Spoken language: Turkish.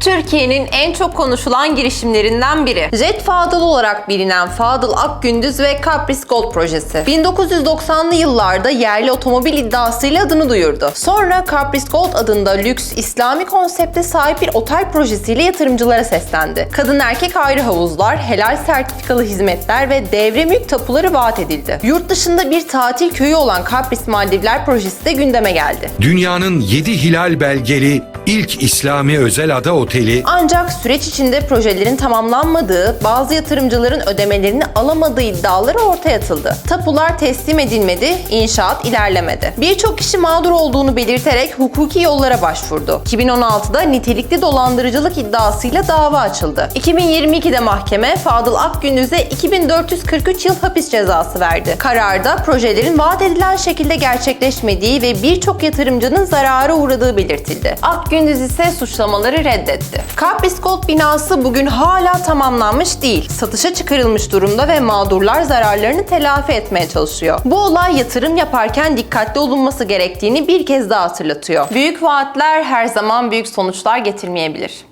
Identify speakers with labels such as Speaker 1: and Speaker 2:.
Speaker 1: Türkiye'nin en çok konuşulan girişimlerinden biri. Jet Fadıl olarak bilinen Fadıl Akgündüz ve Caprice Gold projesi. 1990'lı yıllarda yerli otomobil iddiasıyla adını duyurdu. Sonra Caprice Gold adında lüks, İslami konsepte sahip bir otel projesiyle yatırımcılara seslendi. Kadın erkek ayrı havuzlar, helal sertifikalı hizmetler ve devre mülk tapuları vaat edildi. Yurt dışında bir tatil köyü olan Caprice Maldivler projesi de gündeme geldi.
Speaker 2: Dünyanın 7 hilal belgeli ilk İslami özel ada oteli
Speaker 1: Ancak süreç içinde projelerin tamamlanmadığı, bazı yatırımcıların ödemelerini alamadığı iddiaları ortaya atıldı. Tapular teslim edilmedi, inşaat ilerlemedi. Birçok kişi mağdur olduğunu belirterek hukuki yollara başvurdu. 2016'da nitelikli dolandırıcılık iddiasıyla dava açıldı. 2022'de mahkeme Fadıl Akgündüz'e 2443 yıl hapis cezası verdi. Kararda projelerin vaat edilen şekilde gerçekleşmediği ve birçok yatırımcının zarara uğradığı belirtildi. Akgündüz ise suçlamaları reddetti. Caprice Gold binası bugün hala tamamlanmış değil. Satışa çıkarılmış durumda ve mağdurlar zararlarını telafi etmeye çalışıyor. Bu olay yatırım yaparken dikkatli olunması gerektiğini bir kez daha hatırlatıyor. Büyük vaatler her zaman büyük sonuçlar getirmeyebilir.